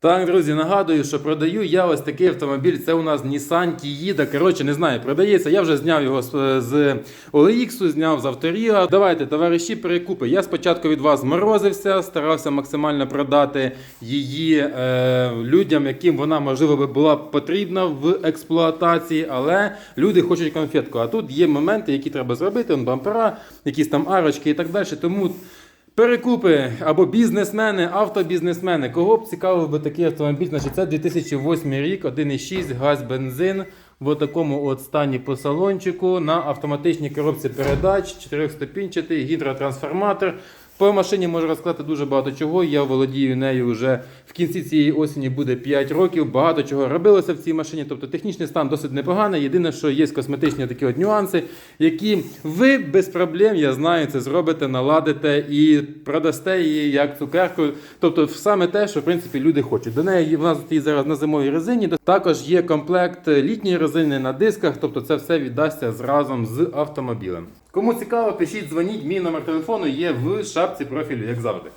Так, друзі, нагадую, що продаю я ось такий автомобіль. Це у нас Nissan Tiida. Коротше, не знаю, продається. Я вже зняв його з, OLX, зняв з Авторіа. Давайте, товариші, перекупи. Я спочатку від вас морозився, старався максимально продати її е, людям, яким вона можливо би була потрібна в експлуатації, але люди хочуть конфетку. А тут є моменти, які треба зробити. Он бампера, якісь там арочки і так далі. Тому. Перекупи або бізнесмени, автобізнесмени. Кого б цікавив би такий автомобіль? Значить, це 2008 рік, 1,6 газ, бензин в такому от стані по салончику на автоматичній коробці передач, 4-ступінчатий гідротрансформатор. По машині можу розказати дуже багато чого. Я володію нею вже в кінці цієї осені буде 5 років. Багато чого робилося в цій машині. Тобто технічний стан досить непоганий. Єдине, що є косметичні такі от нюанси, які ви без проблем, я знаю, це зробите, наладите і продасте її як цукерку. Тобто саме те, що в принципі люди хочуть. До неї вона стоїть зараз на зимовій резині. Також є комплект літньої резини на дисках. Тобто це все віддасться зразом з автомобілем. Кому цікаво, пишіть, дзвоніть. Мій номер телефону є в шапці профілю, як завжди.